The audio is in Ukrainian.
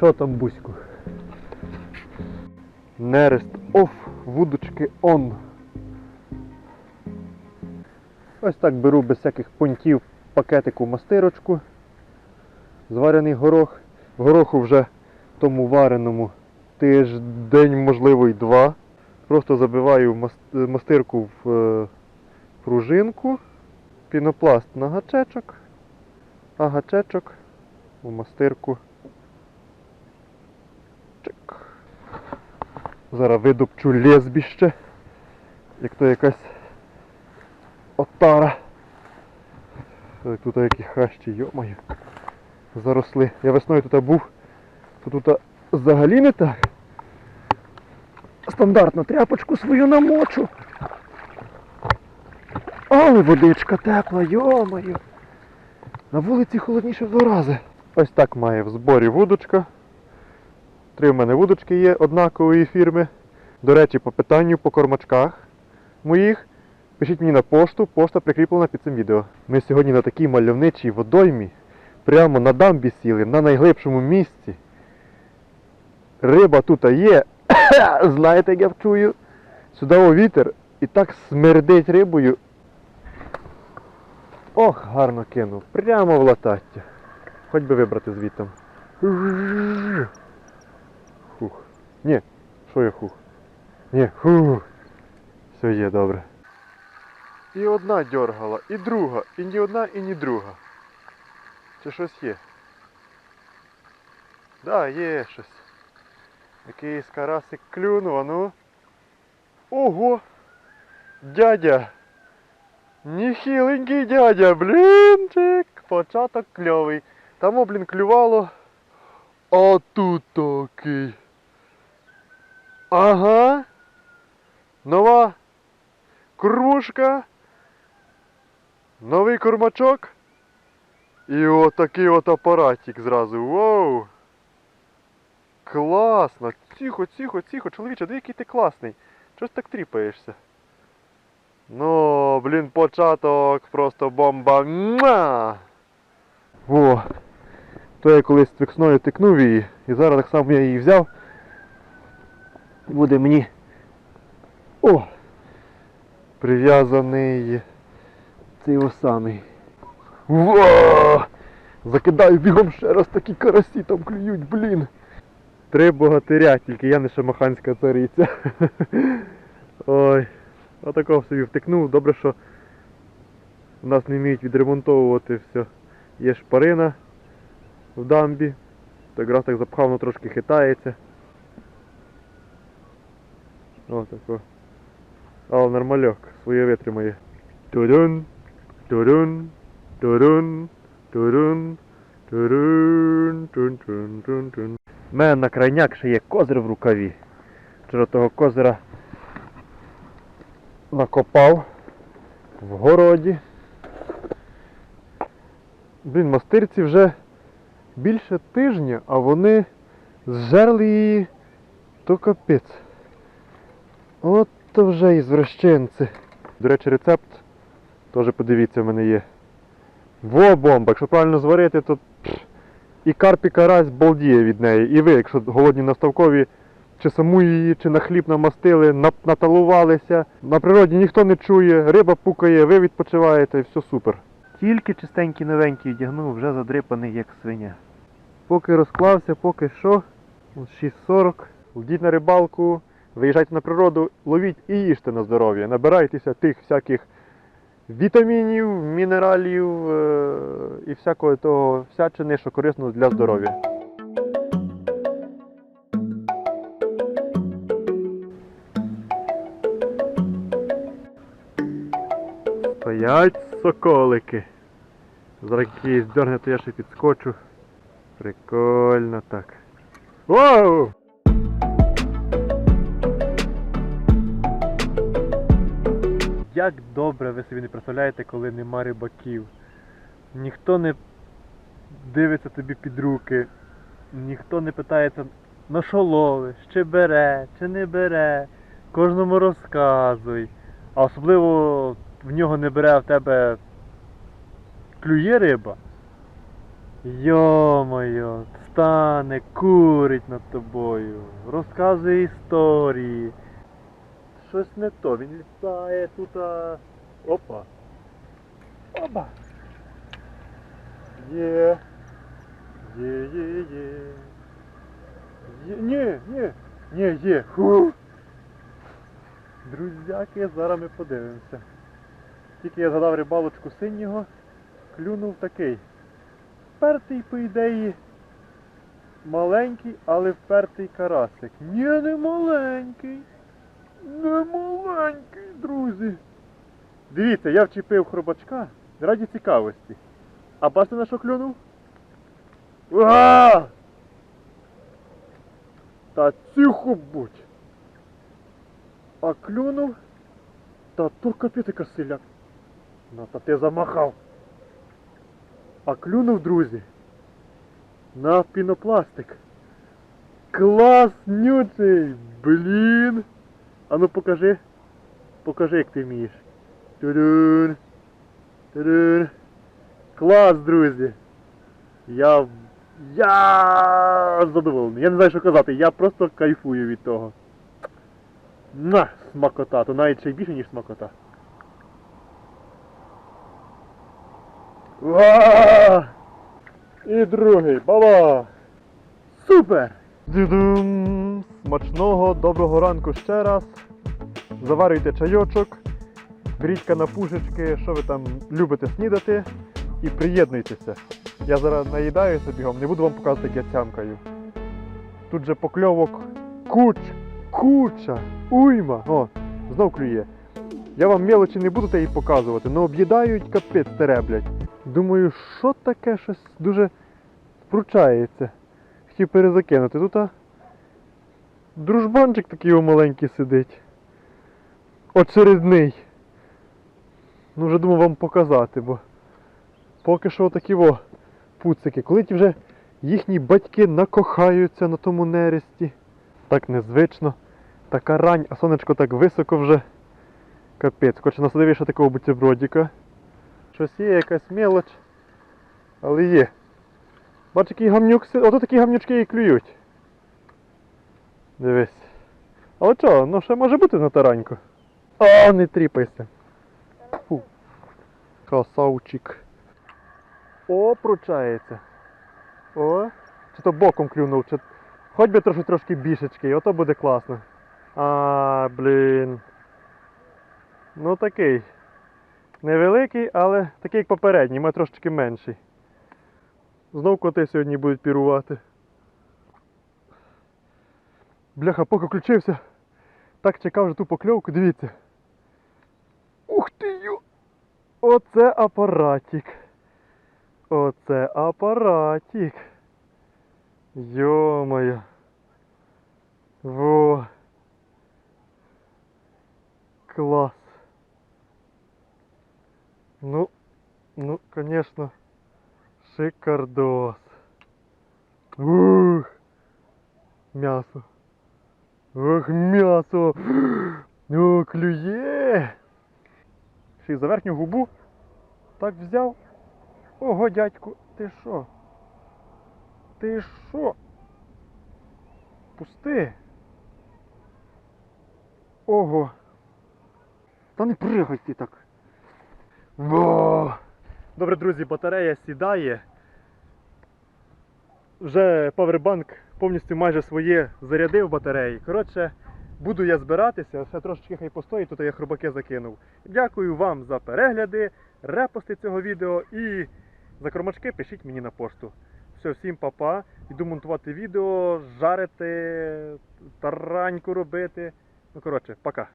Що там, Буську? Нерест оф, вудочки он. Ось так беру без всяких понтів пакетику мастирочку. Зварений горох. Гороху вже тому вареному тиждень, можливо, і два. Просто забиваю мастирку в е, пружинку, пінопласт на гачечок, а гачечок у мастирку. Зараз видопчу лезбіще, як то якась отара. Тут які хащі, йомаю. Заросли. Я весною тут був, то тут взагалі не так. Стандартно тряпочку свою намочу. Але водичка тепла, йомаю. На вулиці холодніше в два рази. Ось так має в зборі вудочка. Три в мене вудочки є однакової фірми. До речі, по питанню по кормачках моїх. Пишіть мені на пошту, пошта прикріплена під цим відео. Ми сьогодні на такій мальовничій водоймі, прямо на дамбі сіли, на найглибшому місці. Риба тут є. Знаєте, як я вчую? Сюди вітер і так смердить рибою. Ох, гарно кинув. Прямо в латаття. Хоч би вибрати звідти. Ні, що я хух? Ні, хух. Все є добре. І одна дьоргала, і друга, і ні одна, і ні друга. Чи щось є? Да, є щось. Якийсь карасик клюнув, а ну. Ого! Дядя! Ніхіленький дядя, блінчик! Початок кльовий. Там, блін, клювало. А тут такий. Ага. Нова кружка. Новий кормачок. І отакий от апаратик зразу. Воу! Класно! Тихо, тихо, тихо, чоловіче, де який ти класний. Чого ж так тріпаєшся? Ну, блін, початок просто бомба. Муа! Во! То я колись твіксною тикнув її, і зараз так само я її взяв. Буде мені. О! Прив'язаний цей ось самий. Во! Закидаю бігом ще раз такі карасі там клюють, блін. Три богатиря, тільки я не шамаханська цариця. Ой, отакого собі втикнув. Добре, що в нас не вміють відремонтовувати все. Є шпарина в дамбі. Так раз так запхав, воно трошки хитається. О, тако. Але нормальок, своє витримає. Турун, турун, турун, турун, турун, тун, тун, тун, тун. У мене на крайняк ще є козир в рукаві. Вчора того козира накопав в городі. Блін, мастирці вже більше тижня, а вони зжерли її то капець. От то вже ізвращенці. До речі, рецепт теж подивіться в мене є. Во бомба! Якщо правильно зварити, то пф, і карп і карась балдіє від неї. І ви, якщо голодні на ставкові, чи саму її, чи на хліб намастили, наталувалися. На природі ніхто не чує, риба пукає, ви відпочиваєте і все супер. Тільки чистенький новенький вдягнув, вже задрипаний як свиня. Поки розклався, поки що, 6.40, йдіть на рибалку, виїжджайте на природу, ловіть і їжте на здоров'я. Набирайтеся тих всяких вітамінів, мінералів е- і всякого того всячини, що корисно для здоров'я. Стоять соколики. Зараз якийсь дерне, то я ще підскочу. Прикольно так. Воу! Як добре ви собі не представляєте, коли нема рибаків. Ніхто не дивиться тобі під руки, ніхто не питається, на що ловиш, чи бере, чи не бере. Кожному розказуй. А особливо в нього не бере, а в тебе клює риба. Йо-моє, стане, курить над тобою, розказує історії. Щось не то, він літає тут. А... Опа. Опа. Є. Є, є, є. Є. Ні, ні. Ні, є. Фу. Друзяки, зараз ми подивимося. Тільки я згадав рибалочку синього, клюнув такий. Впертий, по ідеї, маленький, але впертий карасик. Ні, не маленький. Не маленький, друзі. Дивіться, я вчепив хробачка раді цікавості. А бачите на що клюнув? А! Та тихо будь. А клюнув. Та то капець яка силяк. Ну, та ти замахав. А клюнув, друзі. На пінопластик. Класнючий! Блін! А ну покажи. Покажи, як ти вмієш. Тудун. Тудун. Клас, друзі. Я. Я задоволений. Я не знаю, що казати. Я просто кайфую від того. На, смакота, то навіть ще й більше, ніж смакота. Ва! І другий, баба! Супер! Дидум! Смачного, доброго ранку ще раз. Заварюйте чайочок, беріть канапушечки, що ви там любите снідати, і приєднуйтеся. Я зараз наїдаюся бігом, не буду вам показувати, як я цямкаю. Тут же покльовок куч, куча, уйма. О, знов клює. Я вам мелочі не буду її показувати, але об'їдають капець тереблять. Думаю, що таке щось дуже вручається. Хотів перезакинути. Тут а... дружбанчик такий о маленький сидить. Очередний. Ну вже думав вам показати, бо поки що такі во пуцики. Коли ті вже їхні батьки накохаються на тому нересті. Так незвично. Така рань, а сонечко так високо вже. Капець, хоч насадив ще такого бутербродика. Щось є, якась мелоч. Але є. Бач, який гамнюк. си- Ото такі гамнючки і клюють. Дивись. Але чого, ну ще може бути на тараньку. О, не тріпайся. Фу. Красавчик. О, пручається. О. Чи то боком клюнув, чи. Хоч би трошки трошки більшечки, ото буде класно. А, блін. Ну такий. Невеликий, але такий як попередній, має трошечки менший. Знов коти сьогодні будуть пірувати. Бляха, поки включився. Так чекав вже ту покльовку, дивіться. Ух ти ю! Оце апаратик. Оце апаратик. Йо-моє. Во. Клас. Ну, ну, конечно, Шикардос. Ух, м'ясо. Ох, м'ясо. О, клює. Ще й за верхню губу так взяв. Ого, дядьку, ти що? Ти що? Пусти. Ого. Та не пригай ти так. Во! Добре, друзі, батарея сідає. Вже павербанк повністю майже своє зарядив батареї. Коротше, буду я збиратися, ще трошечки хай постоїть, тут я хробаки закинув. Дякую вам за перегляди, репости цього відео і за кормачки пишіть мені на пошту. Все, всім па-па. Йду монтувати відео, жарити, тараньку робити. Ну коротше, пока.